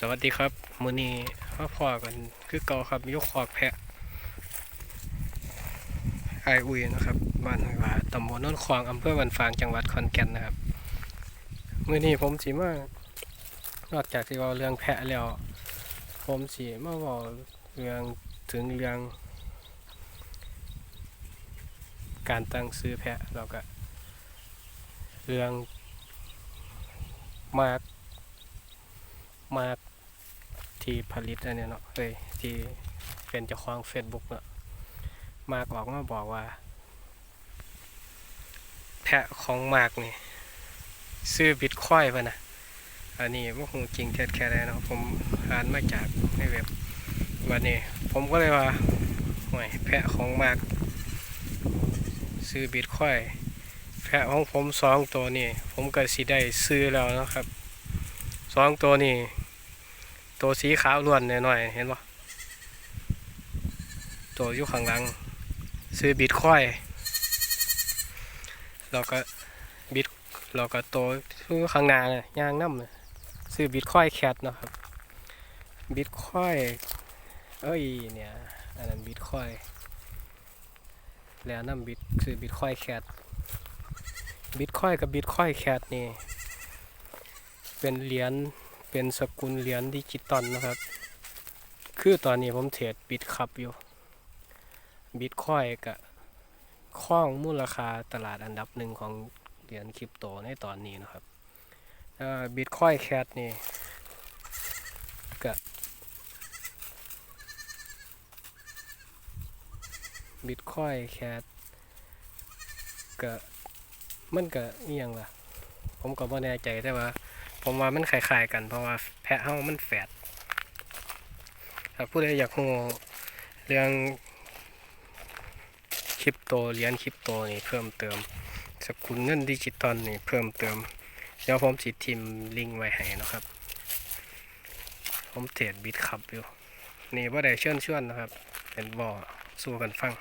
สวัสดีครับมือนี้มาพอกันคือเก่าครับยกขอกแพะไออุยนะครับบ้านหวยหวาตำบลโนนควางอำเภอบันฟางจังหวัดขอนแก่นนะครับมือนี้ผมสิมานอกจากที่เว้าเรื่องแพะแล้ว ผมสิมาเว้าเรื่องถึงเรื่อง การตั้งซื้อแพะแล้วก็เรื่องมาก มากที่ผลิตอันเนี้ยเนาะเอ้ยที่เป็นเจ้าของ Facebook เนาะมากออกมาบอกว่า แพะของมากนี่ ซื้อบิตคอยป่ะนะอันนี้ว่าคงจริงเท็จแค่ไหนเนาะผมอ่านมาจากในเว็บวันนี้ ผมก็เลยว่าห่วยแพะของมาก ซื้อบิตคอยแพะของผมสองตัวนี่ ผมก็สิได้ซื้อแล้วนะครับสองตัวนี่ ตัวสีขาวล้วนหน่อยๆเห็นปะตัวอยู่ข้างหลัง ซื้อบิตคอยแล้วก็บิตแล้วก็ตัวอยู่ข้างหน้าเนี่ยยางน้ำเนี่ยซื้อบิตคอยแคทนะครับบิตคอยเอ้ยเนี่ยอันนั้นบิตคอยแล้วน้ำบิตซื้อบิตคอยแคทบิตคอยกับบิตคอยแคทนี่เป็นเหรียญ เป็นสกุลเหรียญดิจิตอลนะครับ คือตอนนี้ผมเทรดบิตคับอยู่ บิตคอยกับข้องมูลค่าตลาดอันดับหนึ่งของเหรียญคริปโตในตอนนี้นะครับบิตคอยแคทนี่กับบิตคอยแคทกับมันก็เอียงล่ะ ผมก็บ่แน่ใจแต่ว่า ผมว่ามันคล้ายๆกันเพราะว่าแพะเฮามันแฝดถ้าผู้ใดอยากรู้เรื่องคริปโตเหรียญคริปโตนี่เพิ่มเติมสกุลเงินดิจิตอลนี่เพิ่มเติมเดี๋ยวผมสิทิมลิงไว้ให้นะครับ ผมเทรดบิตคับอยู่ นี่ว่าได้เชิญชวนนะครับ เป็นบ่อสู้กันฟัง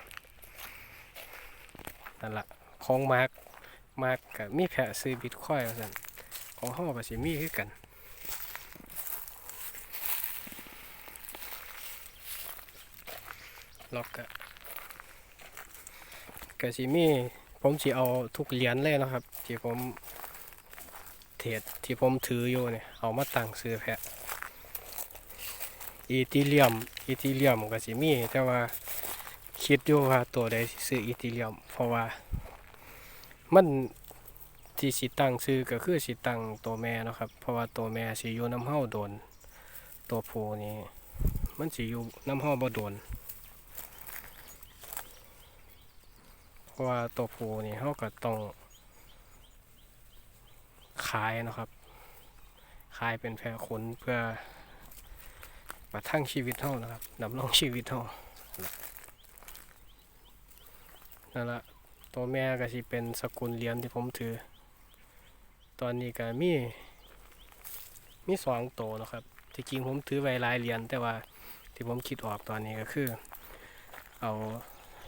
นั่นละของมาร์กมาร์กกับมีแพะซื้อบิตคอยน์ว่าซั่น ของห้องกับสิมีคือกันล็อกกะกะสิมีผมสิเอาทุกเหรียญเลยนะครับ ที่ผมเทรดที่ผมถืออยู่เนี่ยเอามาตั้งซื้อแพะอีทีเรียมอีทีเรียมก็สิมี แต่ว่าคิดอยู่ว่าตัวใดซื้ออีทีเรียม เพราะว่ามัน ที่สิตั้งซื้อก็คือสิตั้งตัวแม่เนาะครับ เพราะว่าตัวแม่สิอยู่น้ำเฮาโดน ตัวผู้นี่มันสิอยู่น้ำเฮาบ่โดน เพราะว่าตัวผู้นี่เฮาก็ต้องขายนะครับ ขายเป็นแพะขนเพื่อประทังชีวิตเฮานะครับดำรงชีวิตเฮานั่นละตัวแม่ก็สิเป็นสกุลเหรียญที่ผมถือ ตอนนี้ก็มีมีสองโตนะครับที่จริงผมถือไว้หลายเหรียญแต่ว่าที่ผมคิดออกตอนนี้ก็คือ เอา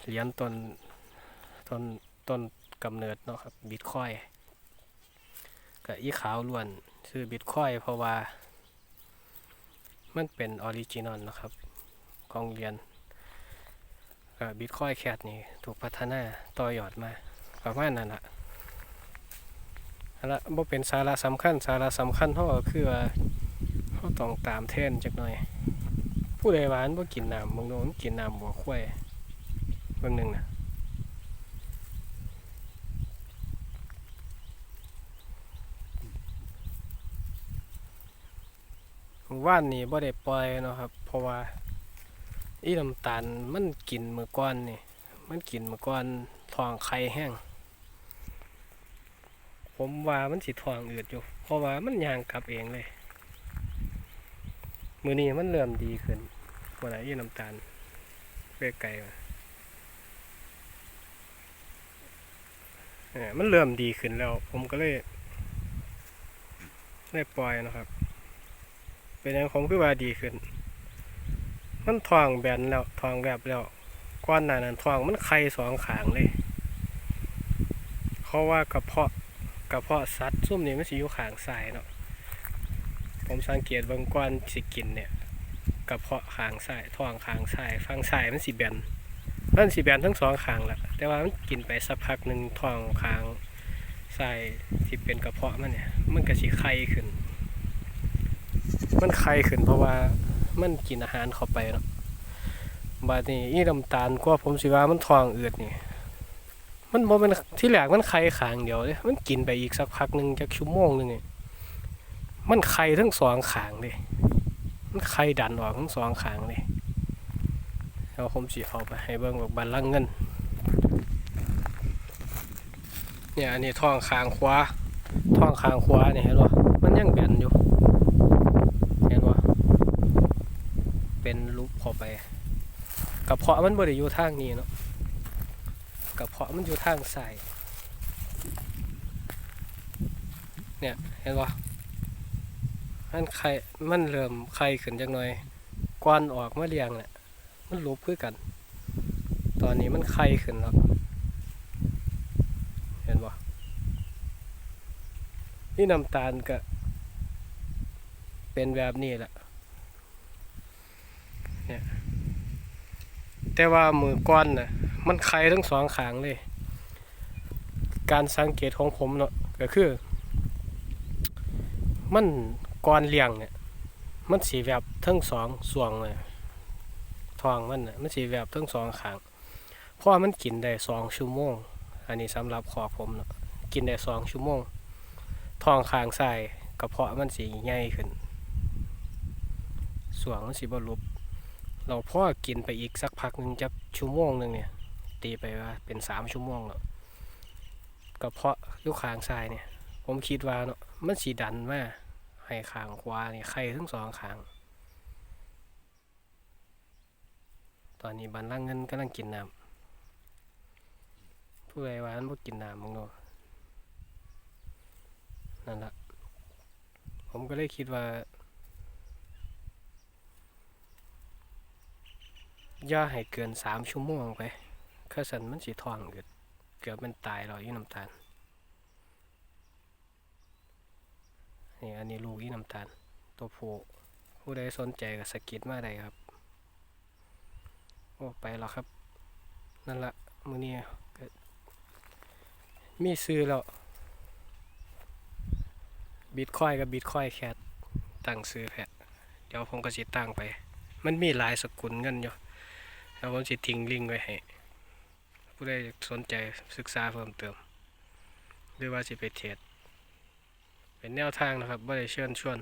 เหรียญต้นต้นต้นกำเนิดเนาะครับบิตคอยกับอีขาวล้วนชื่อบิตคอยเพราะว่า มันเป็นออริจินอลนะครับ ของเหรียญกับบิตคอยแคทนี่ถูกพัฒนาต่อยอดมาประมาณนั้นแหละ ละบ่เป็นสาระสำคัญ สาระสำคัญเฮาก็คือว่าเฮาต้องตามเทนจักหน่อย ผู้ใดว่าอันบ่กินน้ำมึงโน้นกินน้ำบัวควายเบิ่งหนึงนะว่านนี่บ่ได้ปล่อยเนาะครับ เพราะว่าอีน้ำตาลมันกินมื้อก่อนนี่ มันกินมื้อก่อนท้องไข่แห้ง ผมว่ามันสิทองอืดอยู่เพราะว่ามันยางกลับเองเลย มือนี้มันเริ่มดีขึ้นวันไหนยี่น้ำตาลไปไกลมามันเริ่มดีขึ้นแล้ว ผมก็เลยได้ปล่อยนะครับ เป็นอย่างผมคือว่าดีขึ้น มันทองแบนแล้วทองแบบแล้วก้อนหนานั้นทองมันไข่สองขางเลย เพราะว่ากระเพาะ กระเพาะสัตว์ซุ่มนี่มันสิอยู่ข้างซ้ายเนาะผมสังเกตบางก้อนสิกินเนี่ยกระเพาะขางซ้ายท้องขางซ้ายฟังซ้ายมันสิแบนมันสิแบนทั้งสองขางแหละแต่ว่ามันกินไปสักพักหนึ่งท้องขางซ้ายที่เป็นกระเพาะมันเนี่ย มันก็สิไข้ขึ้น มันไข้ขึ้นเพราะว่ามันกินอาหารเข้าไปเนาะบาดนี้อีน้ำตาลกว่าผมสิว่ามันท้องอืดนี่ มันบ่เป็นที่แรกมันไข่ขางเดียวเลยมันกินไปอีกสักพักหนึ่งจักชั่วโมงหนึ่งนี่มันไข่ทั้งสองขางเลยมันไข่ดันออกทั้งสองขางเลยแล้วผมสิเอาไปให้เบิ่งว่าบันลังเงิน เนี่ยอันนี้ท้องคางขวาท้องคางขวาเนี่ยเห็นบ่มันยังแบนอยู่ เห็นบ่เป็นรูปเข้าไปกระเพาะมันบ่ได้อยู่ทางนี้เนาะ กระเพาะมันอยู่ทางซ้ายเนี่ยเห็นปะมันไข่มันเริ่มไข่ขึ้นจังหน่อยกวนออกมาเรียงเนี่ยมันลบคือกัน ตอนนี้มันไข่ขึ้นแล้วเห็นปะนี่น้ำตาลก็เป็นแบบนี้แหละเนี่ยแต่ว่ามือก้อนน่ะ มันไข่ทั้งสองขางเลย การสังเกตของผมเนาะก็คือ มันก่อนเลี้ยงเนี่ย มันสีแบบทั้งสองส่วงเลยทองมันน่ะมันสีแบบทั้งสองขางเพราะมันกินได้สองชั่วโมง อันนี้สำหรับขอผมเนาะกินได้สองชั่วโมงทองคางใส่กระเพาะมันสีใหญ่ขึ้นส่วงมันสีบรุบเราพ่อกินไปอีกสักพักหนึ่งจักชั่วโมงหนึ่งเนี่ย ตีไปว่าเป็นสามชั่วโมงแล้วกระเพาะยุคางซ้ายเนี่ย ผมคิดว่าเนาะมันสีดันมาให้ขางขวาเนี่ยไข่ทั้งสองขาง ตอนนี้บันล่างเงินกำลังกินน้ำผู้ใดว่ามันบ่กินน้ำมึงเนาะนั่นละผมก็เลยคิดว่าย่าให้เกินสามชั่วโมงไป ข้าสันมันสีทองเกิดเกือบมันตายเราอีน้ำตาลนี่อันนี้ลูกอีน้ำตาล ตัวผู้ผู้ใดสนใจก็สกิดมาได้ครับโอ้ไปแล้วครับ นั่นละมือนี้ก็มีซื้อแล้วบิตคอยกับบิตคอยแคทตั้งซื้อแพะเดี๋ยวผมก็สิตั้งไป มันมีหลายสกุลเงินอยู่แล้วผมสิทิ้งลิงก์ไว้ให้ ผู้ใดสนใจศึกษาเพิ่มเติม หรือว่าสิไปเทรดเป็นแนวทางนะครับไม่ได้เชิญชวน